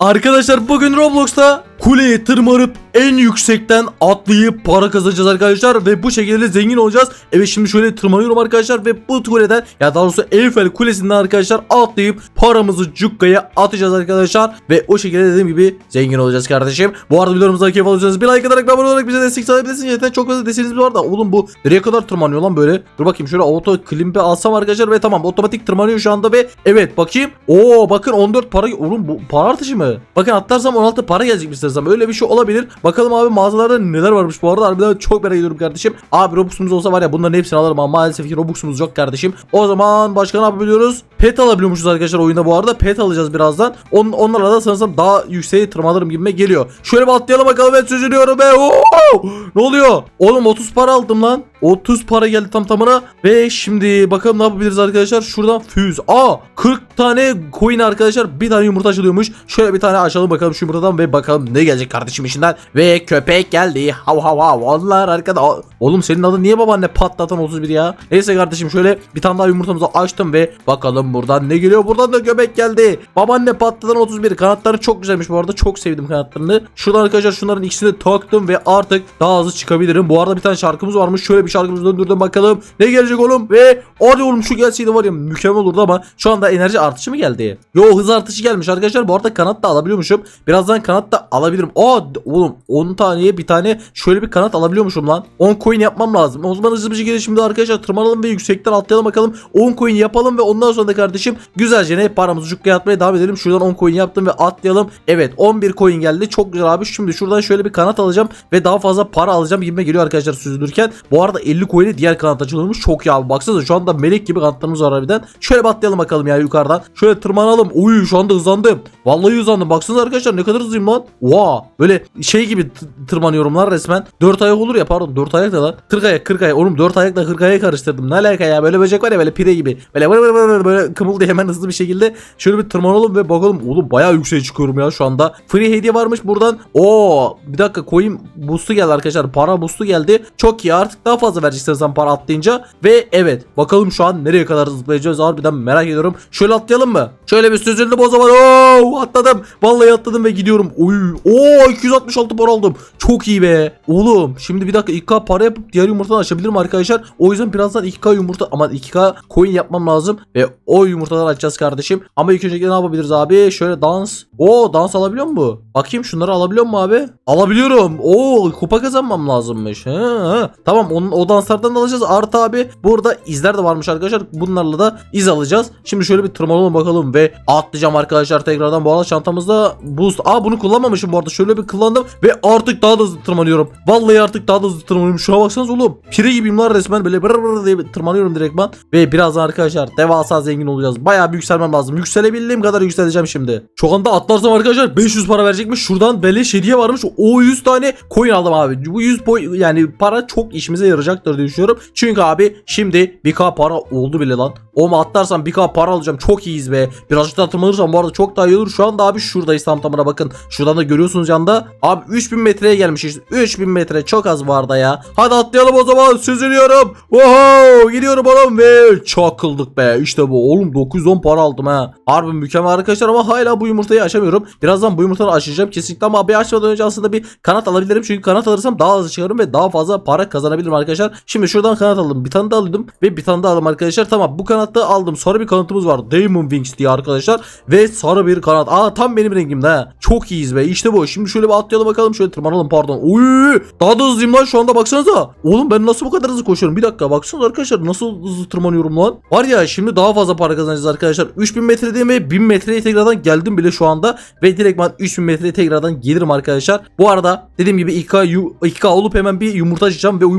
Arkadaşlar bugün Roblox'ta kuleye tırmanıp en yüksekten atlayıp para kazanacağız arkadaşlar ve bu şekilde de zengin olacağız. Evet şimdi şöyle tırmanıyorum arkadaşlar ve bu kuleden ya daha doğrusu Eiffel Kulesi'nden arkadaşlar atlayıp paramızı cukkaya atacağız arkadaşlar ve o şekilde dediğim gibi zengin olacağız kardeşim. Bu arada videomuza keyif alıyorsanız bir like atarak abone olarak bize destek sağlayabilirsiniz. Zaten çok fazla desteğiniz var da oğlum bu nereye kadar tırmanıyor lan böyle? Dur bakayım şöyle auto klimpe alsam arkadaşlar ve tamam otomatik tırmanıyor şu anda ve evet bakayım. Oo bakın 14 para oğlum bu para artışı mı? Bakın atlarsam 16 para gelecek istersem öyle bir şey olabilir. Bakalım abi mağazalarda neler varmış bu arada harbiden çok merak ediyorum kardeşim. Abi Robux'umuz olsa var ya bunların hepsini alırım ama maalesef ki Robux'umuz yok kardeşim. O zaman başka ne yapabiliyoruz? Pet alabiliyormuşuz arkadaşlar oyunda bu arada. Pet alacağız birazdan. On, onlarla da sanırsam daha yükseğe tırmanırım gibime geliyor. Şöyle bir atlayalım bakalım ben süzülüyorum be. Oo! Ne oluyor? Oğlum 30 para aldım lan. 30 para geldi tam tamına. Ve şimdi bakalım ne yapabiliriz arkadaşlar. Şuradan füz. Aa 40 tane coin arkadaşlar. Bir tane yumurta açılıyormuş. Şöyle bir tane açalım bakalım şu yumurtadan ve bakalım ne gelecek kardeşim içinden. Ve köpek geldi. Hav hav hav. Onlar arkada. Oğlum senin adın niye babaanne patlatan 31 ya? Neyse kardeşim şöyle bir tane daha yumurtamızı açtım ve bakalım buradan ne geliyor. Buradan da köpek geldi. Babaanne patlatan 31. Kanatları çok güzelmiş bu arada. Çok sevdim kanatlarını. Şuradan arkadaşlar şunların ikisini taktım ve artık daha hızlı çıkabilirim. Bu arada bir tane şarkımız varmış. Şöyle bir şarkımızı döndürdüm bakalım. Ne gelecek oğlum? Ve hadi oğlum şu gelseydi var ya mükemmel olurdu ama şu anda enerji artışı mı geldi? Yo hız artışı gelmiş arkadaşlar. Bu arada kanat da alabiliyormuşum. Birazdan kanat da alabilirim. Aa oğlum 10 taneye bir tane şöyle bir kanat alabiliyormuşum lan. 10 coin yapmam lazım. O zaman hızlı bir şekilde şimdi arkadaşlar tırmanalım ve yüksekten atlayalım bakalım. 10 coin yapalım ve ondan sonra da kardeşim güzelce ne paramızı cukkaya atmaya devam edelim. Şuradan 10 coin yaptım ve atlayalım. Evet 11 coin geldi. Çok güzel abi. Şimdi şuradan şöyle bir kanat alacağım ve daha fazla para alacağım gibime geliyor arkadaşlar süzülürken. Bu arada 50 coin'e diğer kanat açılıyormuş. Çok iyi abi. Baksanıza şu anda melek gibi kanatlarımız var harbiden. Şöyle bir atlayalım bakalım ya yukarıdan. Şöyle tırmanalım. Uy şu anda hızlandım. Vallahi hızlandım. Baksanıza arkadaşlar ne kadar hızlıyım lan. Oha. Böyle şey gibi tırmanıyorum lan resmen. 4 ayak olur ya pardon 4 ayak da lan. 40 ayak 40 ayak. Oğlum 4 ayakla 40 ayak karıştırdım. Ne alaka ya. Böyle böcek var ya böyle pire gibi. Böyle vır vır vır böyle kımıldı hemen hızlı bir şekilde. Şöyle bir tırmanalım ve bakalım. Oğlum bayağı yükseğe çıkıyorum ya şu anda. Free hediye varmış buradan. Oo bir dakika coin boost'u geldi arkadaşlar. Para boost'u geldi. Çok iyi artık daha fazla vereceksiniz para atlayınca. Ve evet bakalım şu an nereye kadar zıplayacağız harbiden merak ediyorum. Şöyle atlayalım mı? Şöyle bir süzüldüm o zaman. Oo atladım. Vallahi atladım ve gidiyorum. Oy. Oo 266 para aldım. Çok iyi be. Oğlum şimdi bir dakika 2K para yapıp diğer yumurtadan açabilirim arkadaşlar. O yüzden birazdan 2K yumurta ama 2K coin yapmam lazım. Ve o yumurtadan açacağız kardeşim. Ama ilk önce ne yapabiliriz abi? Şöyle dans. Oo dans alabiliyor mu? Bakayım şunları alabiliyor mu abi? Alabiliyorum. Oo kupa kazanmam lazımmış. He, he. Tamam onun, o danslardan da alacağız. Artı abi burada izler de varmış arkadaşlar. Bunlarla da iz alacağız. Şimdi şöyle bir tırmanalım bakalım ve atlayacağım arkadaşlar tekrardan. Bu arada çantamızda boost. Aa bunu kullanmamışım bu arada. Şöyle bir kullandım ve artık daha da hızlı tırmanıyorum. Vallahi artık daha da hızlı tırmanıyorum. Şuna baksanız oğlum. Pire gibiyim lan resmen. Böyle bır bır diye tırmanıyorum direktman. Ve birazdan arkadaşlar devasa zengin olacağız. Bayağı bir yükselmem lazım. Yükselebildiğim kadar yükseleceğim şimdi. Şu anda atlarsam arkadaşlar 500 para verecekmiş. Şuradan beleş hediye varmış. O 100 tane coin aldım abi. Bu 100 boy yani para çok işimize yarayacaktır diye düşünüyorum. Çünkü abi şimdi 1k para oldu bile lan. O mu atlarsam 1k para alacağım. Çok iyiyiz be. Birazcık daha tırmanırsam bu arada çok daha iyi olur. Şu anda abi şuradayız tam tamına bakın. Şuradan da görüyorsunuz yanda. Abi 3000 metreye gelmişiz. 3000 metre çok az arada ya. Hadi atlayalım o zaman. Süzülüyorum. Oho gidiyorum oğlum ve çakıldık be. İşte bu oğlum 910 para aldım ha. Harbi mükemmel arkadaşlar ama hala bu yumurtayı açamıyorum. Birazdan bu yumurtaları açacağım kesinlikle ama bir açmadan önce aslında bir kanat alabilirim. Çünkü kanat alırsam daha hızlı çıkarım ve daha fazla para kazanabilirim arkadaşlar. Şimdi şuradan kanat aldım. Bir tane daha aldım ve bir tane daha aldım arkadaşlar. Tamam bu kanatta aldım. Sonra bir kanatımız var. Demon Wings diye arkadaşlar. Ve sarı bir kanat. Aa tam benim rengimde ha. Çok iyiyiz be. İşte bu. Şimdi şöyle bir atlayalım bakalım. Şöyle tırmanalım pardon. Uy! Daha da hızlıyım lan şu anda baksanıza. Oğlum ben nasıl bu kadar hızlı koşuyorum? Bir dakika baksanıza arkadaşlar nasıl hızlı tırmanıyorum lan. Var ya şimdi daha fazla para kazanacağız arkadaşlar. 3000 metredeyim ve 1000 metreye tekrardan geldim bile şu anda. Ve direkt ben 3000 metreye tekrardan gelirim arkadaşlar. Bu arada dediğim gibi 2K, yu- 2K olup hemen bir yumurta açacağım. Ve o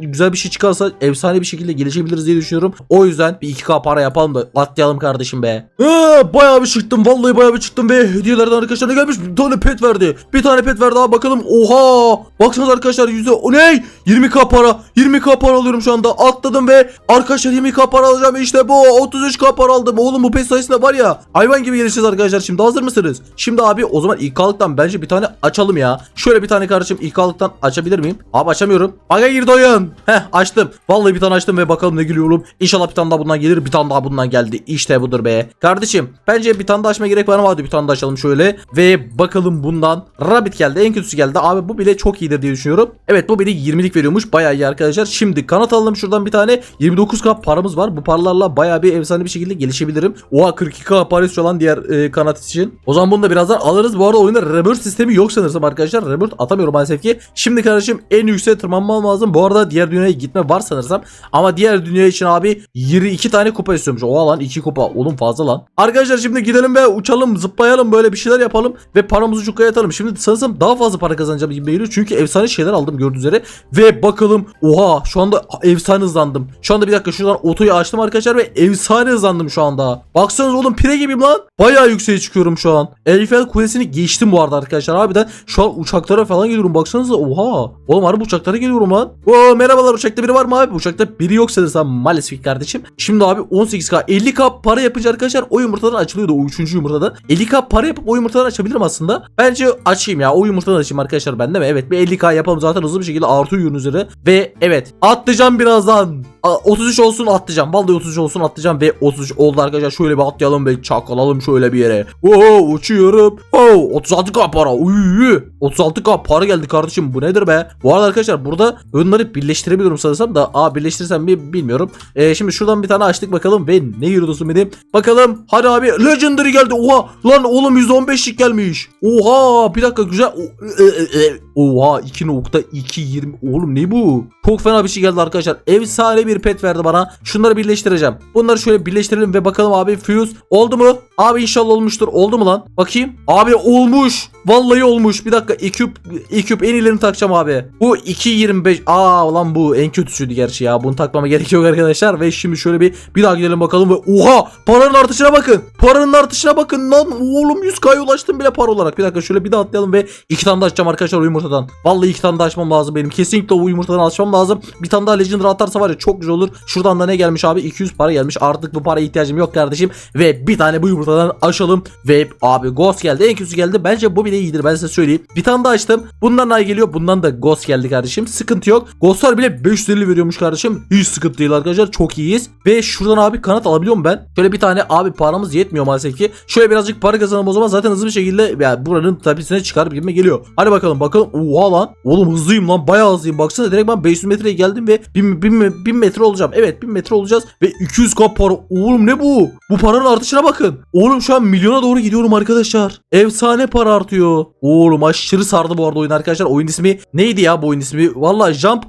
güzel bir şey çıkarsa efsane bir şekilde gelişebiliriz diye düşünüyorum. O yüzden bir 2K para yapalım da atlayalım kardeşim be. Ee, bayağı bir çıktım. Vallahi bayağı bir çıktım ve hediyelerden arkadaşlar ne gelmiş? Bir tane pet verdi. Bir tane pet verdi abi bakalım. Oha! Baksanıza arkadaşlar yüzde o ne? 20k para. 20k para alıyorum şu anda. Atladım ve arkadaşlar 20k para alacağım. İşte bu. 33k para aldım. Oğlum bu pet sayısında var ya. Hayvan gibi gelişeceğiz arkadaşlar. Şimdi hazır mısınız? Şimdi abi o zaman İK'lıktan bence bir tane açalım ya. Şöyle bir tane kardeşim İK'lıktan açabilir miyim? Abi açamıyorum. Aga girdi oyun. Açtım. Heh açtım. Vallahi bir tane açtım ve bakalım ne geliyor oğlum. İnşallah bir tane daha bundan gelir. Bir tane daha bundan geldi. İşte budur be. Kardeşim bence bir tane daha açmaya gerek var ama hadi bir tane daha açalım şöyle. Ve bakalım bundan. Rabbit geldi. En kötüsü geldi. Abi bu bile çok iyidir diye düşünüyorum. Evet bu bile 20'lik veriyormuş. Bayağı iyi arkadaşlar. Şimdi kanat alalım şuradan bir tane. 29k paramız var. Bu paralarla bayağı bir efsane bir şekilde gelişebilirim. Oha 42k para istiyor lan diğer e, kanat için. O zaman bunu da birazdan alırız. Bu arada oyunda rebirth sistemi yok sanırsam arkadaşlar. Rebirth atamıyorum maalesef ki. Şimdi kardeşim en yükseğe tırmanmam lazım. Bu arada diğer dünyaya gitme var sanırsam. Ama diğer dünya için abi 22 tane kupa istiyormuş. Oha lan 2 kupa. Oğlum fazla lan. Arkadaşlar şimdi gidelim ve uçalım zıplayalım böyle bir şeyler yapalım. Ve paramızı çukaya atalım. Şimdi sanırsam daha fazla para kazanacağım gibi geliyor. Çünkü efsane şeyler aldım gördüğünüz üzere. Ve bakalım. Oha şu anda efsane hızlandım. Şu anda bir dakika şuradan otoyu açtım arkadaşlar ve efsane hızlandım şu anda. Baksanız oğlum pire gibiyim lan. Bayağı yükseğe çıkıyorum şu an. Eiffel Kulesi'ni geçtim bu arada arkadaşlar. Harbiden şu an uçaklara falan geliyorum. Baksanıza oha. Oğlum harbi uçaklara geliyorum lan. Oo merhabalar uçakta biri var mı abi? Uçakta biri yok sanırsam maalesef kardeşim. Şimdi abi 18k 50k para yapınca arkadaşlar o yumurtadan açılıyordu o 3. yumurtadan. 50k para yapıp o yumurtadan açabilirim aslında. Bence açayım ya o yumurtadan açayım arkadaşlar ben de mi? Evet bir 50k yapalım zaten hızlı bir şekilde artıyor ürün üzere. Ve evet atlayacağım birazdan. A, 33 olsun atlayacağım. Vallahi 33 olsun atlayacağım ve 33 oldu arkadaşlar. Şöyle bir atlayalım ve çakalalım şöyle bir yere. Oo uçuyorum. Oo 36k para. Uy, 36k para geldi kardeşim. Bu nedir be? Bu arada arkadaşlar burada bunları birleştirebiliyorum sanırsam da. Aa birleştirirsem mi bilmiyorum. Ee, şimdi şuradan bir tane açtık bakalım ve ne yürüdüsün benim. Bakalım. Hadi abi legendary geldi. Oha lan oğlum %15'lik gelmiş. Oha bir dakika güzel. O- e, e, e. Oha 2.220 oğlum ne bu? Çok fena bir şey geldi arkadaşlar. Efsane bir pet verdi bana. Şunları birleştireceğim. Bunları şöyle birleştirelim ve bakalım abi fuse oldu mu? Abi inşallah olmuştur. Oldu mu lan? Bakayım. Abi olmuş. Vallahi olmuş. Bir dakika. Eküp, eküp en iyilerini takacağım abi. Bu 2.25. Aa lan bu en kötüsüydü gerçi ya. Bunu takmama gerek yok arkadaşlar. Ve şimdi şöyle bir bir daha gidelim bakalım ve oha paranın artışına bakın. Paranın artışına bakın lan. Oğlum 100k'ya ulaştım bile para olarak. Bir dakika şöyle bir daha atlayalım ve iki tane daha açacağım arkadaşlar yumurtadan. Vallahi iki tane daha açmam lazım benim. Kesinlikle o yumurtadan açmam lazım. Bir tane daha Legendary atarsa var ya çok güzel olur. Şuradan da ne gelmiş abi? 200 para gelmiş. Artık bu paraya ihtiyacım yok kardeşim. Ve bir tane bu yumurtadan açalım. Ve abi Ghost geldi. En kötüsü geldi. Bence bu bile iyidir ben size söyleyeyim. Bir tane daha açtım. Bundan ay geliyor. Bundan da Ghost geldi kardeşim. Sıkıntı yok. Ghostlar bile 550 veriyormuş kardeşim. Hiç sıkıntı değil arkadaşlar. Çok iyiyiz. Ve şuradan abi kanat alabiliyor muyum ben? Şöyle bir tane abi paramız yetmiyor maalesef ki. Şöyle birazcık para kazanalım o zaman zaten hızlı bir şekilde yani buranın tapisine çıkar gibime geliyor. Hadi bakalım bakalım. Oha lan. Oğlum hızlıyım lan. Bayağı hızlıyım. Baksana direkt ben 500 metreye geldim ve 1000, 1000, 1000 metre olacağım. Evet 1000 metre olacağız ve 200 k para. Oğlum ne bu? Bu paranın artışına bakın. Oğlum şu an milyona doğru gidiyorum arkadaşlar. Efsane para artıyor. Oğlum aşırı sardı bu arada oyun arkadaşlar. Oyun ismi neydi ya bu oyun ismi? Valla Jump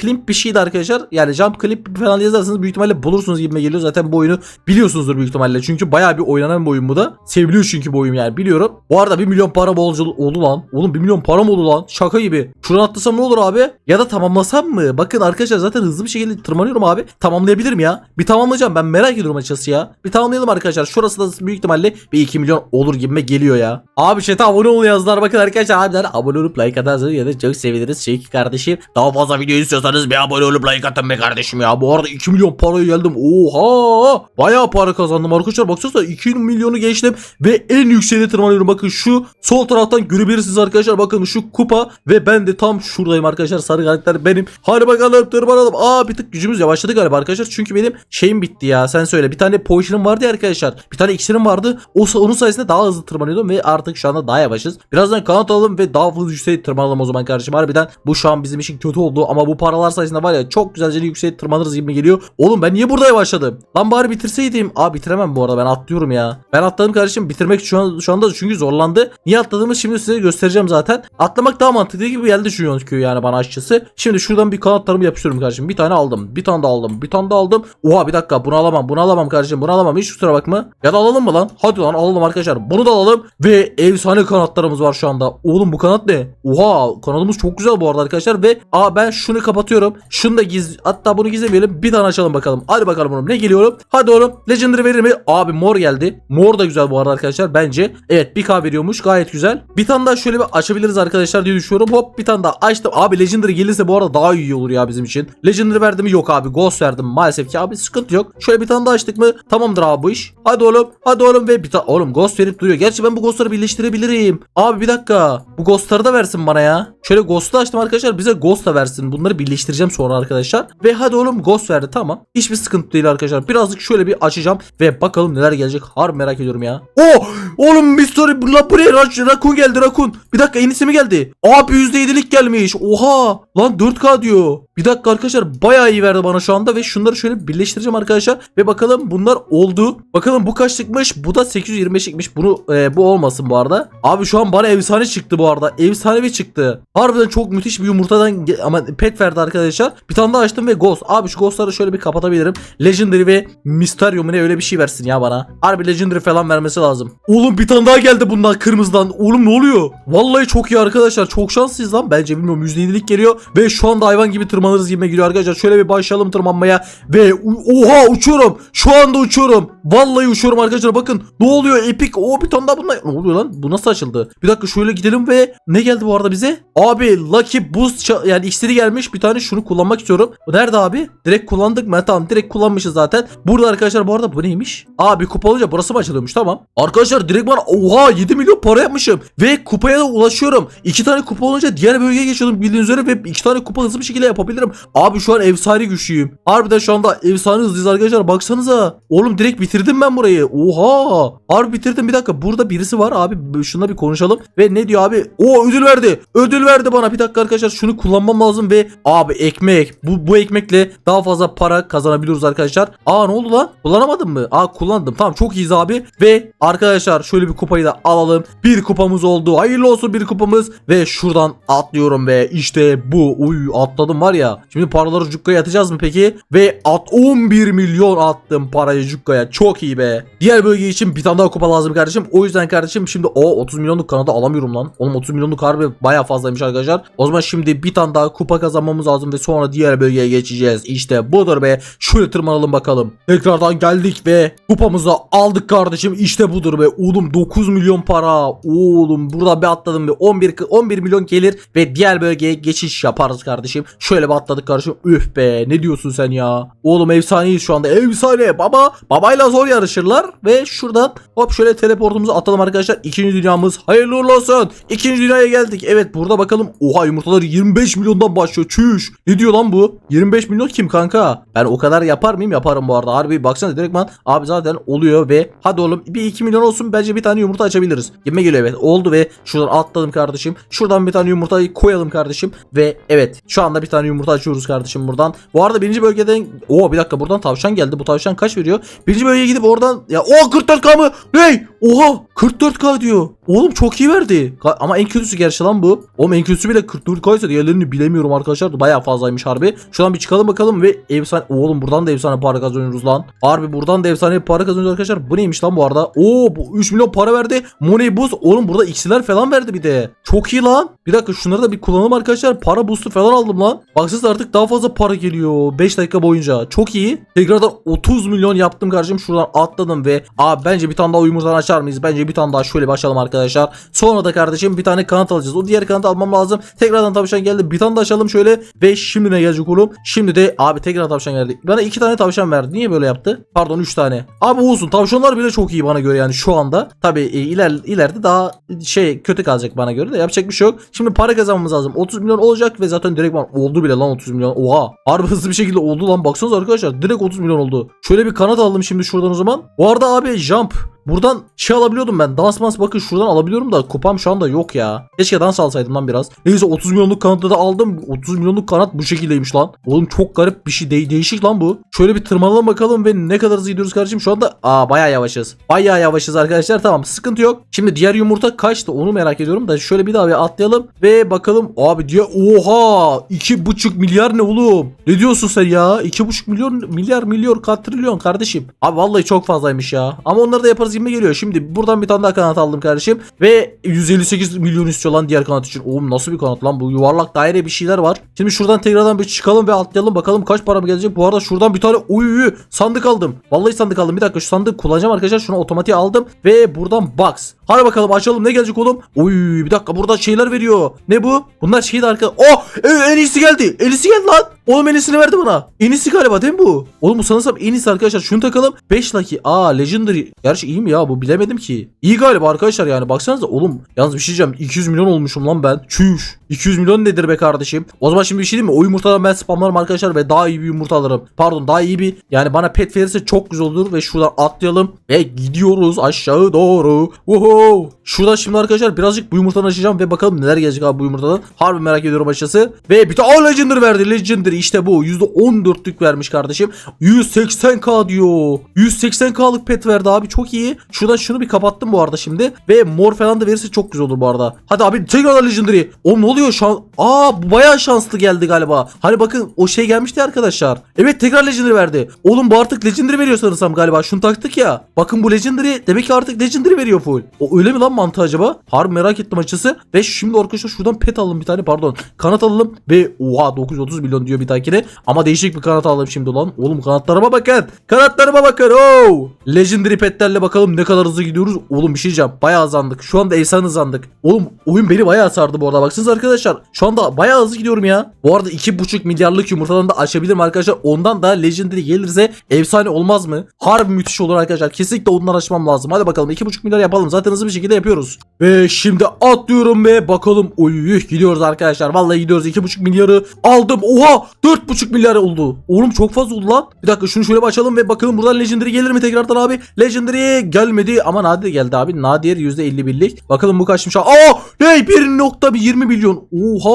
Climb bir şeydi arkadaşlar. Yani Jump Climb falan yazarsanız büyük ihtimalle bulursunuz gibime geliyor. Zaten bu oyunu biliyorsunuzdur büyük ihtimalle. Çünkü bayağı bir oynanan bir oyun bu da. Seviliyor çünkü bu oyun yani biliyorum. Bu arada 1 milyon para bolcu oldu lan. Oğlum 1 milyon para mı oldu lan? Şaka gibi. Şuradan atlasam ne olur abi? Ya da tamamlasam mı? Bakın arkadaşlar zaten hızlı bir şekilde tırmanıyorum abi. Tamamlayabilirim ya. Bir tamamlayacağım ben merak ediyorum açıkçası ya. Bir tamamlayalım arkadaşlar. Şurası da büyük ihtimalle bir 2 milyon olur gibime geliyor ya. Abi chat'e abone olun yazdılar. Bakın arkadaşlar harbiden abone olup like atarsanız ya da çok seviniriz. Şey ki kardeşim. Daha fazla video istiyorsanız bir abone olup like atın be kardeşim ya. Bu arada 2 milyon paraya geldim. Oha! Bayağı para kazandım arkadaşlar. Baksanıza 2 milyonu geçtim ve en yükseğine tırmanıyorum. Bakın şu sol taraftan görebilirsiniz arkadaşlar. Bakın şu kupa ve ben de tam şuradayım arkadaşlar. Sarı karakter benim. Hadi bakalım tırmanalım. Aa bir tık gücümüz yavaşladı galiba arkadaşlar. Çünkü benim şeyim bitti ya. Sen söyle. Bir tane potion'ım vardı ya arkadaşlar. Bir tane iksirim vardı. O onun sayesinde daha hızlı tırmanıyordum ve artık şu anda daha yavaşız. Birazdan kanat alalım ve daha hızlı yükseğe tırmanalım o zaman kardeşim. Harbiden bu şu an bizim için kötü oldu ama bu paralar sayesinde var ya çok güzelce yükseğe tırmanırız gibi geliyor. Oğlum ben niye burada yavaşladım? Lan bari bitirseydim. Aa bitiremem bu arada ben atlıyorum ya. Ben atladım kardeşim bitirmek şu, an, şu anda çünkü zorlandı. Niye atladığımı şimdi size göstereceğim zaten. Atlamak daha mantıklı gibi geldi çünkü yani bana açıkçası. Şimdi şuradan bir kanatlarımı yapıştırıyorum kardeşim. Bir tane aldım. Bir tane daha aldım. Bir tane daha aldım. Oha bir dakika bunu alamam. Bunu alamam kardeşim. Bunu alamam. Hiç kusura bakma. Ya da alalım mı lan? Hadi lan alalım arkadaşlar. Bunu da alalım. Ve efsane kanatlarımız var şu anda. Oğlum bu kanat ne? Oha kanadımız çok güzel bu arada arkadaşlar. Ve aa ben şunu kapatıyorum. Şunu da giz... Hatta bunu gizlemeyelim. Bir tane açalım bakalım. Hadi bakalım oğlum. Ne geliyorum? Hadi oğlum. Legendary verir mi? Abi mor geldi. Mor da güzel bu arada arkadaşlar bence. Evet 1k veriyormuş. Gayet güzel. Bir tane daha şöyle bir açabiliriz arkadaşlar diye düşünüyorum. Hop bir tane daha açtım. Abi Legendary gelirse bu arada daha iyi olur ya bizim için. Legendary verdi mi? Yok abi. Ghost verdim maalesef ki abi sıkıntı yok. Şöyle bir tane daha açtık mı? Tamamdır abi bu iş. Hadi oğlum. Hadi oğlum ve bir tane oğlum Ghost verip duruyor. Gerçi ben bu Ghost'ları birleştirebilirim. Kardeşim. Abi bir dakika. Bu ghostları da versin bana ya. Şöyle ghost'u açtım arkadaşlar. Bize ghost da versin. Bunları birleştireceğim sonra arkadaşlar. Ve hadi oğlum ghost verdi tamam. Hiçbir sıkıntı değil arkadaşlar. Birazcık şöyle bir açacağım. Ve bakalım neler gelecek. Harbi merak ediyorum ya. Oh! Oğlum mystery la buraya Ra- rakun geldi rakun. Bir dakika yenisi mi geldi? Abi %7'lik gelmiş. Oha! Lan 4K diyor. Bir dakika arkadaşlar bayağı iyi verdi bana şu anda ve şunları şöyle birleştireceğim arkadaşlar ve bakalım bunlar oldu. Bakalım bu kaçlıkmış? Bu da 825'likmiş. Bunu e, bu olmasın bu arada. Abi şu an bana efsane çıktı bu arada. Efsanevi çıktı. Harbiden çok müthiş bir yumurtadan ama pet verdi arkadaşlar. Bir tane daha açtım ve Ghost. Abi şu Ghost'ları şöyle bir kapatabilirim. Legendary ve Mysterium ne öyle bir şey versin ya bana. Harbi Legendary falan vermesi lazım. Oğlum bir tane daha geldi bundan kırmızıdan. Oğlum ne oluyor? Vallahi çok iyi arkadaşlar. Çok şanslıyız lan. Bence bilmiyorum %7'lik geliyor. Ve şu anda hayvan gibi tırmanırız gibi geliyor arkadaşlar. Şöyle bir başlayalım tırmanmaya. Ve oha uçuyorum. Şu anda uçuyorum. Vallahi uçuyorum arkadaşlar. Bakın ne oluyor? Epic. O bir tane daha bunlar. Ne oluyor lan? Bu nasıl açıldı? Bir dakika şöyle gidelim ve ne geldi bu arada bize? Abi Lucky Boost yani iksiri gelmiş. Bir tane şunu kullanmak istiyorum. Nerede abi? Direkt kullandık mı? Tamam direkt kullanmışız zaten. Burada arkadaşlar bu arada bu neymiş? Abi kupa olunca burası mı açılıyormuş? Tamam. Arkadaşlar direkt bana oha 7 milyon para yapmışım. Ve kupaya da ulaşıyorum. İki tane kupa olunca diğer bölgeye geçiyordum bildiğiniz üzere ve iki tane kupa hızlı bir şekilde yapabilirim. Abi şu an efsane güçlüyüm. Harbiden şu anda efsane hızlıyız arkadaşlar. Baksanıza. Oğlum direkt bitirdim ben burayı. Oha. Harbi bitirdim. Bir dakika burada birisi var abi. Şununla bir konuşalım. Ve ne diyor abi? O ödül verdi. Ödül verdi bana. Bir dakika arkadaşlar şunu kullanmam lazım ve abi ekmek. Bu, bu ekmekle daha fazla para kazanabiliyoruz arkadaşlar. Aa ne oldu lan? Kullanamadın mı? Aa kullandım. Tamam çok iyiyiz abi. Ve arkadaşlar şöyle bir kupayı da alalım. Bir kupamız oldu. Hayırlı olsun bir kupamız. Ve şuradan atlıyorum ve işte bu. Uy atladım var ya. Şimdi paraları cukkaya atacağız mı peki? Ve at 11 milyon attım parayı cukkaya. Çok iyi be. Diğer bölge için bir tane daha kupa lazım kardeşim. O yüzden kardeşim şimdi o 30 milyonluk kanadı alamıyorum lan. Oğlum 30 milyonluk harbi baya fazlaymış arkadaşlar. O zaman şimdi bir tane daha kupa kazanmamız lazım ve sonra diğer bölgeye geçeceğiz. İşte budur be. Şöyle tırmanalım bakalım. Tekrardan geldik ve kupamızı aldık kardeşim. İşte budur be. Oğlum 9 milyon para. Oğlum burada bir atladım ve 11 11 milyon gelir ve diğer bölgeye geçiş yaparız kardeşim. Şöyle atladık kardeşim. Üf be. Ne diyorsun sen ya? Oğlum efsaneyiz şu anda. Efsane. Baba. Babayla zor yarışırlar ve şuradan hop şöyle teleportumuzu atalım arkadaşlar. İkinci dünyamız hayırlı uğurlu olsun. İkinci dünyaya geldik. Evet burada bakalım. Oha yumurtalar 25 milyondan başlıyor. Çüş. Ne diyor lan bu? 25 milyon kim kanka? Ben o kadar yapar mıyım? Yaparım bu arada. Harbi baksana direktman abi zaten oluyor ve hadi oğlum bir 2 milyon olsun bence bir tane yumurta açabiliriz. Gime geliyor evet. Oldu ve şuradan atladım kardeşim. Şuradan bir tane yumurtayı koyalım kardeşim ve evet şu anda bir tane yumurta açıyoruz kardeşim buradan. Bu arada birinci bölgeden o bir dakika buradan tavşan geldi. Bu tavşan kaç veriyor? Birinci bölgeye gidip oradan ya o 44k mı? Hey! Oha! 44k diyor. Oğlum çok iyi verdi. Ama en kötüsü gerçi lan bu. Oğlum en kötüsü bile 44k ise diğerlerini bilemiyorum arkadaşlar. Bayağı fazlaymış harbi. Şuradan bir çıkalım bakalım ve efsane. Oğlum buradan da efsane para kazanıyoruz lan. Harbi buradan da efsane para kazanıyoruz arkadaşlar. Bu neymiş lan bu arada? Oo bu 3 milyon para verdi. Money boost. Oğlum burada iksirler falan verdi bir de. Çok iyi lan. Bir dakika şunları da bir kullanalım arkadaşlar. Para boost'u falan aldım lan. Baksanıza artık daha fazla para geliyor. 5 dakika boyunca. Çok iyi. Tekrardan 30 milyon yaptım kardeşim. Şuradan atladım ve abi bence bir tane daha yumurtadan açar mıyız? Bence bir tane daha şöyle başlayalım arkadaşlar. Sonra da kardeşim bir tane kanat alacağız. O diğer kanatı almam lazım. Tekrardan tavşan geldi. Bir tane daha açalım şöyle. Ve şimdi ne gelecek oğlum? Şimdi de abi tekrar tavşan geldi. Bana iki tane tavşan verdi. Niye böyle yaptı? Pardon 3 tane. Abi olsun. Tavşanlar bile çok iyi bana göre yani şu anda. Tabi iler, ileride daha şey kötü kalacak bana göre de yapacak bir şey yok. Şimdi para kazanmamız lazım. 30 milyon olacak ve zaten direkt oldu bile 30 milyon. Oha. Harbi hızlı bir şekilde oldu lan. Baksanıza arkadaşlar. Direkt 30 milyon oldu. Şöyle bir kanat aldım şimdi şuradan o zaman. Bu arada abi jump. Buradan şey alabiliyordum ben. Dans mans bakın şuradan alabiliyorum da kupam şu anda yok ya. Keşke dans alsaydım lan biraz. Neyse 30 milyonluk kanatı da aldım. 30 milyonluk kanat bu şekildeymiş lan. Oğlum çok garip bir şey. De- değişik lan bu. Şöyle bir tırmanalım bakalım ve ne kadar hızlı gidiyoruz kardeşim. Şu anda aa bayağı yavaşız. Bayağı yavaşız arkadaşlar. Tamam sıkıntı yok. Şimdi diğer yumurta kaçtı onu merak ediyorum da şöyle bir daha bir atlayalım ve bakalım. Abi diye oha 2,5 milyar ne oğlum? Ne diyorsun sen ya? 2,5 milyon milyar milyon katrilyon kardeşim. Abi vallahi çok fazlaymış ya. Ama onları da yaparız gibi geliyor. Şimdi buradan bir tane daha kanat aldım kardeşim. Ve 158 milyon istiyor lan diğer kanat için. Oğlum nasıl bir kanat lan bu? Yuvarlak daire bir şeyler var. Şimdi şuradan tekrardan bir çıkalım ve atlayalım. Bakalım kaç para mı gelecek. Bu arada şuradan bir tane uyu sandık aldım. Vallahi sandık aldım. Bir dakika şu sandığı kullanacağım arkadaşlar. Şunu otomatiğe aldım. Ve buradan box. Hadi bakalım açalım ne gelecek oğlum? Oy bir dakika burada şeyler veriyor. Ne bu? Bunlar şeydi arka. Oh e- en iyisi geldi. En iyisi geldi lan. Oğlum en iyisini verdi bana. En iyisi galiba değil mi bu? Oğlum bu sanırsam en iyisi arkadaşlar. Şunu takalım. 5 lucky. Aa legendary. Gerçi iyi mi ya bu bilemedim ki. İyi galiba arkadaşlar yani baksanıza oğlum. Yalnız bir şey diyeceğim. 200 milyon olmuşum lan ben. Çüş. 200 milyon nedir be kardeşim? O zaman şimdi bir şey diyeyim mi? O yumurtadan ben spamlarım arkadaşlar ve daha iyi bir yumurta alırım. Pardon daha iyi bir yani bana pet verirse çok güzel olur ve şuradan atlayalım ve gidiyoruz aşağı doğru. Wow. Şuradan şimdi arkadaşlar birazcık bu yumurtadan açacağım ve bakalım neler gelecek abi bu yumurtadan. Harbi merak ediyorum açıkçası. Ve bir tane Legendary verdi. Legendary işte bu. %14'lük vermiş kardeşim. 180k diyor. 180k'lık pet verdi abi çok iyi. Şuradan şunu bir kapattım bu arada şimdi. Ve mor falan da verirse çok güzel olur bu arada. Hadi abi tekrar Legendary. Oğlum ne oluyor şu an? Aa bu bayağı şanslı geldi galiba. Hani bakın o şey gelmişti arkadaşlar. Evet tekrar Legendary verdi. Oğlum bu artık Legendary veriyor sanırsam galiba. Şunu taktık ya. Bakın bu Legendary demek ki artık Legendary veriyor full. O öyle mi lan mantığı acaba? Harbi merak ettim açısı. Ve şimdi arkadaşlar şuradan pet alalım bir tane pardon. Kanat alalım ve oha 930 milyon diyor bir takine. Ama değişik bir kanat alalım şimdi lan. Oğlum kanatlarıma bakın. Kanatlarıma bakın. Oo. Legendary petlerle bakalım ne kadar hızlı gidiyoruz. Oğlum bir şey diyeceğim. Bayağı hızlandık. Şu anda efsane hızlandık. Oğlum oyun beni bayağı sardı bu arada. Baksanıza arkadaşlar. Şu anda bayağı hızlı gidiyorum ya. Bu arada 2,5 milyarlık yumurtadan da açabilirim arkadaşlar. Ondan da Legendary gelirse efsane olmaz mı? Harbi müthiş olur arkadaşlar. Kesinlikle ondan açmam lazım. Hadi bakalım 2,5 milyar yapalım. Zaten hızlı bir şekilde yapıyoruz. Ve şimdi atlıyorum ve bakalım. Oy gidiyoruz arkadaşlar. Vallahi gidiyoruz. 2,5 milyarı aldım. Oha 4,5 milyar oldu. Oğlum çok fazla oldu lan. Bir dakika şunu şöyle bir açalım ve bakalım buradan Legendary gelir mi tekrardan abi? Legendary gelmedi ama Nadir geldi abi. Nadir %51'lik. Bakalım bu kaçmış. Aa hey 1.20 milyon. Oha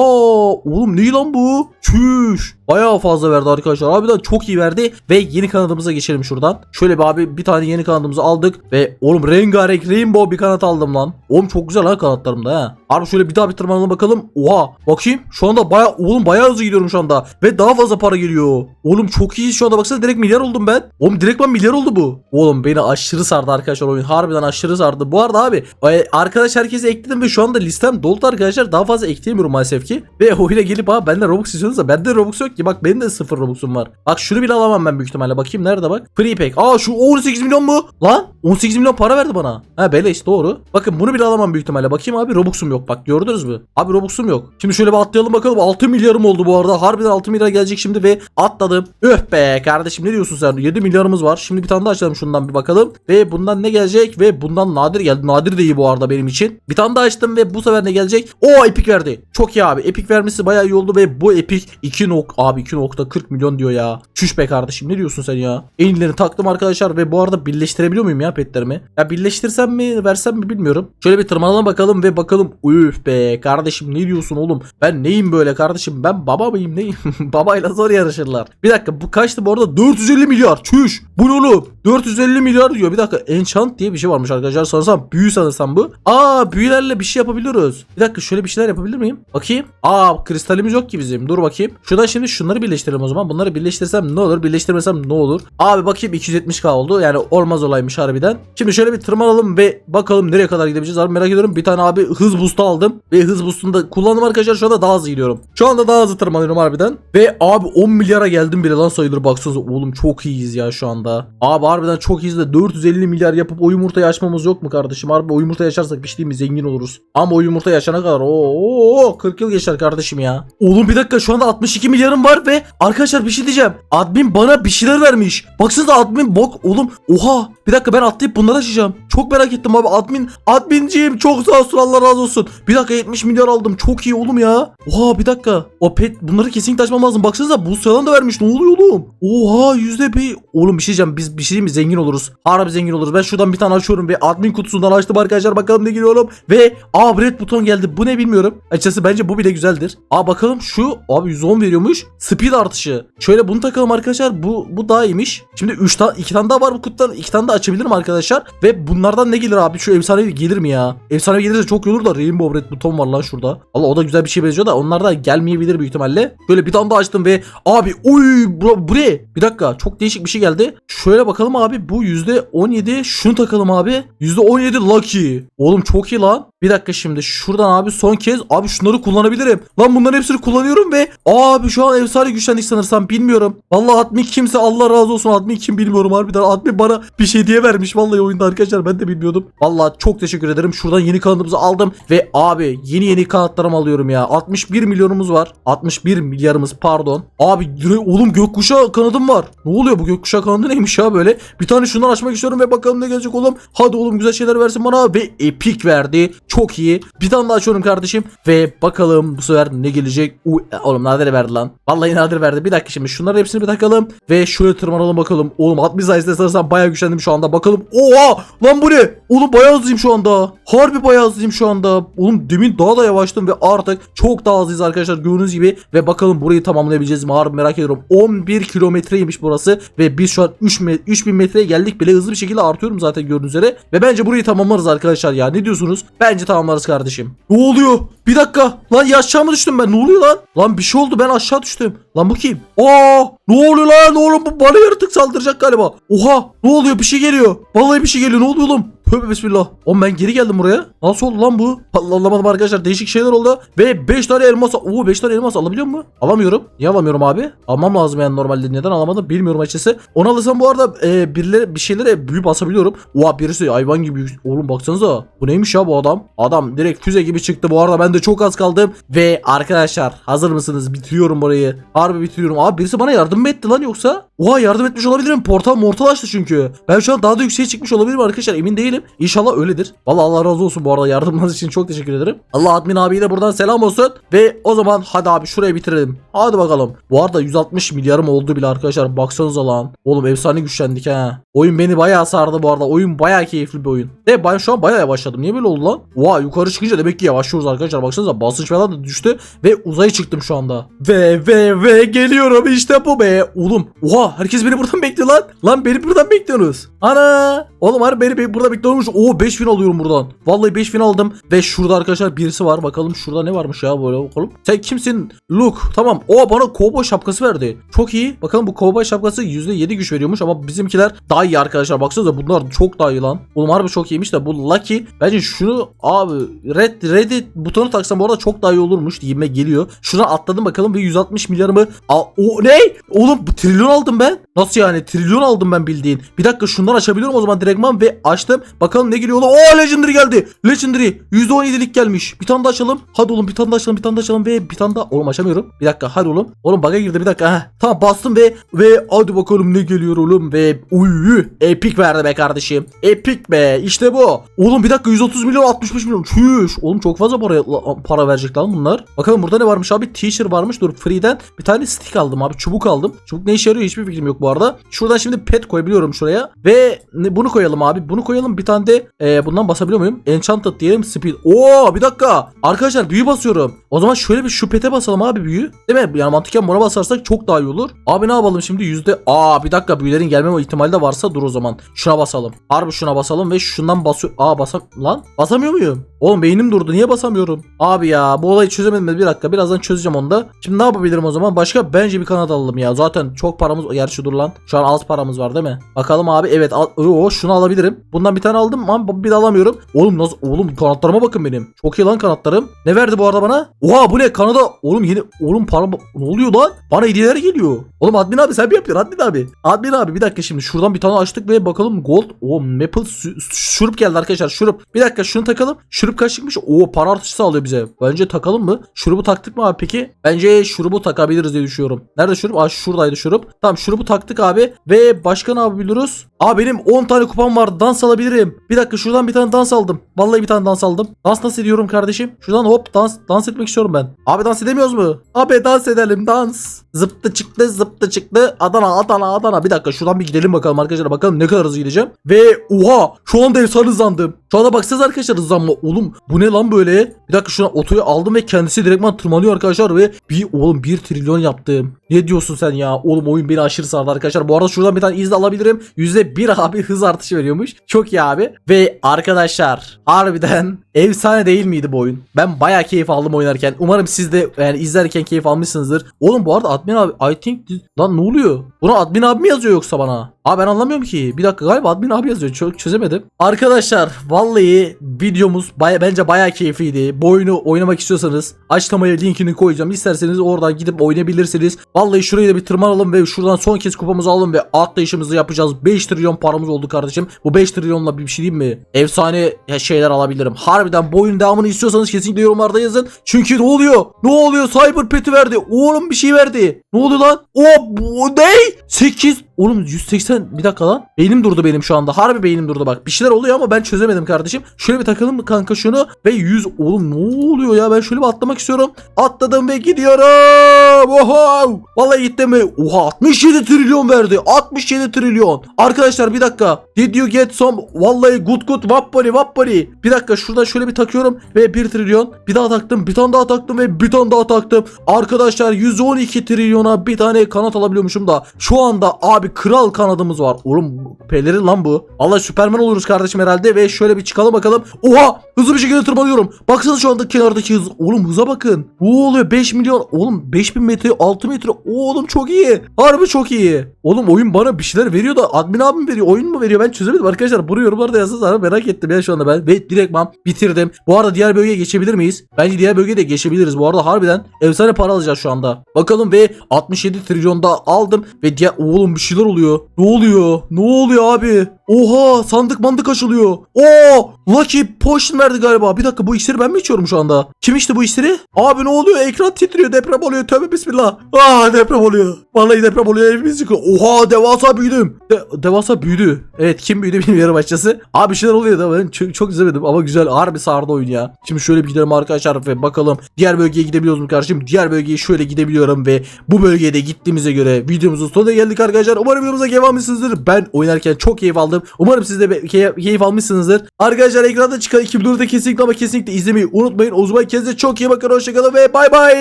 oğlum ne lan bu? Çüş. Bayağı fazla verdi arkadaşlar. Harbiden çok iyi verdi. Ve yeni kanadımıza geçelim şuradan. Şöyle bir abi bir tane yeni kanadımızı aldık. Ve oğlum rengarenk rainbow bir kanat aldım lan. Oğlum çok güzel ha kanatlarım da ha. Abi şöyle bir daha bir tırmanalım bakalım. Oha bakayım. Şu anda bayağı oğlum bayağı hızlı gidiyorum şu anda. Ve daha fazla para geliyor. Oğlum çok iyi şu anda baksana direkt milyar oldum ben. Oğlum direkt ben milyar oldu bu. Oğlum beni aşırı sardı arkadaşlar oyun. Harbiden aşırı sardı. Bu arada abi arkadaş herkese ekledim ve şu anda listem doldu arkadaşlar. Daha fazla ekleyemiyorum maalesef ki. Ve oyuna gelip abi benden Robux istiyorsunuz da bende Robux yok ki. Bak benim de sıfır Robux'um var. Bak şunu bile alamam ben büyük ihtimalle. Bakayım nerede bak. Free pack. Aa şu 18 milyon mu? Lan 18 milyon para verdi bana. Ha beleş doğru. Bakın bunu bile alamam büyük ihtimalle. Bakayım abi Robux'um yok. Bak gördünüz mü? Abi Robux'um yok. Şimdi şöyle bir atlayalım bakalım. 6 milyarım oldu bu arada. Harbiden 6 milyar gelecek şimdi ve atladım. Öh be kardeşim ne diyorsun sen? 7 milyarımız var. Şimdi bir tane daha açalım şundan bir bakalım. Ve bundan ne gelecek? Ve bundan nadir geldi. Nadir de iyi bu arada benim için. Bir tane daha açtım ve bu sefer ne gelecek? O epic verdi. Çok iyi abi. Epic vermesi bayağı iyi oldu ve bu epic 2 nok abi 2.40 milyon diyor ya. Çüş be kardeşim ne diyorsun sen ya? En iyilerini taktım arkadaşlar ve bu arada birleştirebiliyor muyum ya petlerimi? Ya birleştirsem mi versem mi bilmiyorum. Şöyle bir tırmanalım bakalım ve bakalım. Üf be kardeşim ne diyorsun oğlum? Ben neyim böyle kardeşim? Ben baba mıyım neyim? Babayla zor yarışırlar. Bir dakika bu kaçtı bu arada? 450 milyar. Çüş. Bu ne oğlum? 450 milyar diyor. Bir dakika enchant diye bir şey varmış arkadaşlar. Sanırsam büyü sanırsam bu. Aa büyülerle bir şey yapabiliyoruz. Bir dakika şöyle bir şeyler yapabilir miyim? Bakayım. Aa kristalimiz yok ki bizim. Dur bakayım. Şuradan şimdi şunları birleştirelim o zaman. Bunları birleştirsem ne olur? Birleştirmesem ne olur? Abi bakayım 270k oldu. Yani olmaz olaymış harbiden. Şimdi şöyle bir tırmanalım ve bakalım nereye kadar gidebileceğiz. Abi merak ediyorum. Bir tane abi hız boost'u aldım. Ve hız boost'unu da kullandım arkadaşlar. Şu anda daha hızlı gidiyorum. Şu anda daha hızlı tırmanıyorum harbiden. Ve abi 10 milyara geldim bile lan sayılır. Baksanıza oğlum çok iyiyiz ya şu anda. Abi harbiden çok iyiyiz de 450 milyar yapıp o yumurtayı açmamız yok mu kardeşim? Harbi o yumurta yaşarsak bir şey değil mi? Zengin oluruz. Ama o yumurta yaşana kadar o 40 yıl geçer kardeşim ya. Oğlum bir dakika şu anda 62 milyarım var ve arkadaşlar bir şey diyeceğim. Admin bana bir şeyler vermiş. Baksanıza admin bok oğlum. Oha bir dakika ben atlayıp bunları açacağım. Çok merak ettim abi admin. Adminciğim çok sağ olsun Allah razı olsun. Bir dakika 70 milyar aldım. Çok iyi oğlum ya. Oha bir dakika. O pet bunları kesinlikle açmam lazım. Baksanıza bu falan da vermiş. Ne oluyor oğlum? Oha yüzde bir. Oğlum bir şey diyeceğim. Biz bir şey mi? Zengin oluruz. Harbi zengin oluruz. Ben şuradan bir tane açıyorum ve admin kutusundan açtım arkadaşlar. Bakalım ne geliyor oğlum. Ve aa red buton geldi. Bu ne bilmiyorum. Açıkçası bence bu bile güzeldir. Aa bakalım şu abi 110 veriyormuş. Speed artışı. Şöyle bunu takalım arkadaşlar. Bu bu daha iyiymiş. Şimdi 3 tane 2 tane daha var bu kutudan. 2 tane daha açabilirim arkadaşlar. Ve bunlardan ne gelir abi? Şu efsanevi gelir mi ya? Efsanevi gelirse çok iyi olur da Rainbow Red buton var lan şurada. Allah o da güzel bir şey benziyor da onlar da gelmeyebilir büyük ihtimalle. Böyle bir tane daha açtım ve abi oy bu, bu ne? Bir dakika çok değişik bir şey geldi. Şöyle bakalım abi bu %17 şunu takalım abi. %17 lucky. Oğlum çok iyi lan. Bir dakika şimdi şuradan abi son kez abi şunları kullanabilirim. Lan bunların hepsini kullanıyorum ve abi şu an efsane güçlendik sanırsam bilmiyorum. Vallahi admin kimse Allah razı olsun admin kim bilmiyorum harbiden admin bana bir şey diye vermiş vallahi oyunda arkadaşlar ben de bilmiyordum. Vallahi çok teşekkür ederim. Şuradan yeni kanadımızı aldım ve abi yeni yeni kanatlarımı alıyorum ya. 61 milyonumuz var. 61 milyarımız pardon. Abi oğlum gökkuşağı kanadım var. Ne oluyor bu gökkuşağı kanadı neymiş ya böyle? Bir tane şundan açmak istiyorum ve bakalım ne gelecek oğlum. Hadi oğlum güzel şeyler versin bana ve epik verdi. Çok iyi. Bir tane daha açıyorum kardeşim ve bakalım bu sefer ne gelecek. Uy, oğlum nadir verdi lan. Vallahi nadir verdi. Bir dakika şimdi şunları hepsini bir takalım ve şöyle tırmanalım bakalım. Oğlum 60 sayesinde sanırsam bayağı güçlendim şu anda. Bakalım. Oha! Lan bu ne? Oğlum bayağı hızlıyım şu anda. Harbi bayağı hızlıyım şu anda. Oğlum demin daha da yavaştım ve artık çok daha hızlıyız arkadaşlar gördüğünüz gibi. Ve bakalım burayı tamamlayabileceğiz mi? Harbi merak ediyorum. 11 kilometreymiş burası. Ve biz şu an 3 me- 3000 metreye geldik bile hızlı bir şekilde artıyorum zaten gördüğünüz üzere. Ve bence burayı tamamlarız arkadaşlar ya. Ne diyorsunuz? Bence tamamlarız kardeşim. Ne oluyor? Bir dakika. Lan ya aşağı mı düştüm ben? Ne oluyor lan? Lan bir şey oldu ben aşağı düştüm. Lan bu kim? Aa! Ne oluyor lan? Oğlum bu bana yaratık saldıracak galiba. Oha! Ne oluyor? Bir şey geliyor. Vallahi bir şey geliyor. Ne oluyor oğlum? Tövbe bismillah. Oğlum ben geri geldim buraya. Nasıl oldu lan bu? Anlamadım arkadaşlar. Değişik şeyler oldu. Ve 5 tane elmas. Oo 5 tane elmas alabiliyor mu? Alamıyorum. Niye alamıyorum abi? Almam lazım yani normalde. Neden alamadım bilmiyorum açıkçası. Onu alırsam bu arada e, birileri bir şeylere büyü basabiliyorum. Oha birisi hayvan gibi. Oğlum baksanıza. Bu neymiş ya bu adam? Adam direkt füze gibi çıktı. Bu arada ben de çok az kaldım. Ve arkadaşlar hazır mısınız? Bitiriyorum burayı. Harbi bitiriyorum. Abi birisi bana yardım mı etti lan yoksa? Oha yardım etmiş olabilirim. Portal mortal açtı çünkü. Ben şu an daha da yükseğe çıkmış olabilirim arkadaşlar. Emin değilim. İnşallah öyledir. Vallahi Allah razı olsun bu arada yardımlarınız için çok teşekkür ederim. Allah admin abiye de buradan selam olsun. Ve o zaman hadi abi şurayı bitirelim. Hadi bakalım. Bu arada 160 milyarım oldu bile arkadaşlar. Baksanıza lan. Oğlum efsane güçlendik ha. Oyun beni bayağı sardı bu arada. Oyun bayağı keyifli bir oyun. Ve ben şu an bayağı yavaşladım. Niye böyle oldu lan? Oha yukarı çıkınca demek ki yavaşlıyoruz arkadaşlar. Baksanıza basınç falan da düştü. Ve uzaya çıktım şu anda. Ve ve ve geliyorum işte bu be. Oğlum oha herkes beni buradan bekliyor lan. Lan beni buradan bekliyorsunuz. Ana. Oğlum harbi beni, beni burada bekliyormuş. Oo 5000 alıyorum buradan. Vallahi 5000 aldım. Ve şurada arkadaşlar birisi var. Bakalım şurada ne varmış ya böyle bakalım. Sen kimsin? Luke. Tamam. O bana kovboy şapkası verdi. Çok iyi. Bakalım bu kovboy şapkası %7 güç veriyormuş ama bizimkiler daha iyi arkadaşlar. Baksanıza bunlar çok daha iyi lan. Oğlum harbi çok iyiymiş de bu Lucky. Bence şunu abi red reddit butonu taksam bu arada çok daha iyi olurmuş diyime geliyor. Şuna atladım bakalım ve 160 milyarımı Al, o ne? Oğlum trilyon aldım ben. Nasıl yani? Trilyon aldım ben bildiğin. Bir dakika şundan açabiliyorum o zaman direktman ve açtım. Bakalım ne geliyor oğlum. Oo legendary geldi. Legendary. %17'lik gelmiş. Bir tane daha açalım. Hadi oğlum bir tane daha açalım. Bir tane daha açalım ve bir tane daha. Oğlum açamıyorum. Bir dakika hadi oğlum. Oğlum bug'a girdi bir dakika. Heh. Tamam bastım ve ve hadi bakalım ne geliyor oğlum ve uy epik verdi be kardeşim. Epik be. İşte bu. Oğlum bir dakika 130 milyon 65 milyon. Çüş. Oğlum çok fazla para para verecek lan bunlar. Bakalım burada ne varmış abi? T-shirt varmış. Dur free'den bir tane stick aldım abi. Çubuk aldım. Çubuk ne işe yarıyor hiçbir fikrim yok bu arada. Şuradan şimdi pet koyabiliyorum şuraya. Ve bunu koyalım abi. Bunu koyalım. Bir tane de e, bundan basabiliyor muyum? Enchanted diyelim. Speed. Oo bir dakika. Arkadaşlar büyü basıyorum. O zaman şöyle bir şu pete basalım abi büyü. Değil mi? Yani mantıken buna basarsak çok daha iyi olur. Abi ne yapalım şimdi? Yüzde... Aa bir dakika büyülerin gelmeme ihtimali de varsa dur o zaman. Şuna basalım. Harbi şuna basalım ve şundan basıyor. Aa basam... Lan basamıyor muyum? Oğlum beynim durdu. Niye basamıyorum? Abi ya bu olayı çözemedim. Bir dakika. Birazdan çözeceğim onu da. Şimdi ne yapabilirim o zaman? Başka bence bir kanat alalım ya. Zaten çok paramız... Gerçi dur lan. Şu an az paramız var değil mi? Bakalım abi. Evet. Al... Oo, şunu alabilirim. Bundan bir tane aldım ama bir de alamıyorum. Oğlum nasıl? Oğlum kanatlarıma bakın benim. Çok iyi lan kanatlarım. Ne verdi bu arada bana? Oha bu ne? Kanada. Oğlum yeni... Oğlum para... Ne oluyor lan? Bana hediyeler geliyor. Oğlum admin abi sen mi yapıyorsun admin abi? Admin abi bir dakika şimdi şuradan bir tane açtık ve bakalım gold. O maple şurup geldi arkadaşlar şurup. Bir dakika şunu takalım. Şurup kaç çıkmış? Oo para artışı sağlıyor bize. Bence takalım mı? Şurubu taktık mı abi peki? Bence şurubu takabiliriz diye düşünüyorum. Nerede şurup? Aa şuradaydı şurup. Tamam şurubu taktık abi. Ve başka ne yapabiliriz? Aa benim 10 tane kupam var. Dans alabilirim. Bir dakika şuradan bir tane dans aldım. Vallahi bir tane dans aldım. Dans nasıl ediyorum kardeşim? Şuradan hop dans dans etmek istiyorum ben. Abi dans edemiyoruz mu? Abi dans edelim dans. Zıptı çıktı zıptı çıktı. Adana Adana Adana. Bir dakika şuradan bir gidelim bakalım arkadaşlar. Bakalım ne kadar hızlı gideceğim. Ve oha şu anda efsane hızlandım. Şu anda baksanıza arkadaşlar hızlanma. Oğlum bu ne lan böyle? Bir dakika şuna otoyu aldım ve kendisi direktman tırmanıyor arkadaşlar ve bir oğlum 1 trilyon yaptım. Ne diyorsun sen ya? Oğlum oyun beni aşırı sardı arkadaşlar. Bu arada şuradan bir tane izle alabilirim. %1 abi hız artışı veriyormuş. Çok iyi abi. Ve arkadaşlar harbiden efsane değil miydi bu oyun? Ben bayağı keyif aldım oynarken. Umarım siz de yani izlerken keyif almışsınızdır. Oğlum bu arada admin abi I think lan ne oluyor? Bunu admin abi mi yazıyor yoksa bana? Abi ben anlamıyorum ki. Bir dakika galiba admin abi yazıyor. Çok çözemedim. Arkadaşlar vallahi videomuz baya, bence baya keyifliydi. Bu oyunu oynamak istiyorsanız açıklamaya linkini koyacağım. İsterseniz oradan gidip oynayabilirsiniz. Vallahi şurayı da bir tırmanalım ve şuradan son kez kupamızı alalım ve atlayışımızı yapacağız. 5 trilyon paramız oldu kardeşim. Bu 5 trilyonla bir şey diyeyim mi? Efsane şeyler alabilirim. Harbiden bu oyunun devamını istiyorsanız kesinlikle yorumlarda yazın. Çünkü ne oluyor? Ne oluyor? Cyber Pet'i verdi. Oğlum bir şey verdi. Ne oluyor lan? O bu ne? 8 Oğlum 180 bir dakika lan. Beynim durdu benim şu anda. Harbi beynim durdu bak. Bir şeyler oluyor ama ben çözemedim kardeşim. Şöyle bir takalım mı kanka şunu? Ve 100 oğlum ne oluyor ya? Ben şöyle bir atlamak istiyorum. Atladım ve gidiyorum. Oha! Vallahi gittim ve oha 67 trilyon verdi. 67 trilyon. Arkadaşlar bir dakika. Did you get some vallahi good good wappari wappari. Bir dakika şuradan şöyle bir takıyorum ve 1 trilyon. Bir daha taktım. Bir tane daha taktım ve bir tane daha taktım. Arkadaşlar 112 trilyona bir tane kanat alabiliyormuşum da. Şu anda abi kral kanadımız var. Oğlum pelerin lan bu. Allah Süperman oluruz kardeşim herhalde ve şöyle bir çıkalım bakalım. Oha hızlı bir şekilde tırmanıyorum. Baksanıza şu anda kenardaki hız. Oğlum hıza bakın. Ne oluyor 5 milyon. Oğlum 5000 metre 6 metre. Oğlum çok iyi. Harbi çok iyi. Oğlum oyun bana bir şeyler veriyor da admin abim veriyor. Oyun mu veriyor ben çözemedim arkadaşlar. Bunu yorumlarda yazsanız merak ettim ya şu anda ben. Ve direktman bitirdim. Bu arada diğer bölgeye geçebilir miyiz? Bence diğer bölgeye de geçebiliriz. Bu arada harbiden efsane para alacağız şu anda. Bakalım ve 67 trilyonda aldım ve diğer oğlum bir şeyler oluyor. Ne oluyor? Ne oluyor abi? Oha sandık mandık açılıyor. Oo Lucky Potion verdi galiba. Bir dakika bu iksiri ben mi içiyorum şu anda? Kim içti bu iksiri? Abi ne oluyor? Ekran titriyor deprem oluyor. Tövbe bismillah. Aa deprem oluyor. Vallahi deprem oluyor. Evimiz yıkıyor. Oha devasa büyüdüm. De- devasa büyüdü. Evet kim büyüdü bilmiyorum açıkçası. Abi şeyler oluyor da ben çok, çok izlemedim ama güzel. Harbi sardı oyun ya. Şimdi şöyle bir gidelim arkadaşlar ve bakalım diğer bölgeye gidebiliyoruz mu kardeşim? Diğer bölgeye şöyle gidebiliyorum ve bu bölgeye de gittiğimize göre videomuzun sonuna geldik arkadaşlar. Umarım videomuza keyif almışsınızdır. Ben oynarken çok keyif aldım. Umarım siz de key- keyif almışsınızdır. Arkadaşlar ekranda çıkan 2004'te kesinlikle ama kesinlikle izlemeyi unutmayın. O zaman kendinize çok iyi bakın. Hoşçakalın ve bay bay.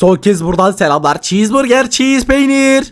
Son kez buradan selamlar. Cheeseburger, cheese peynir.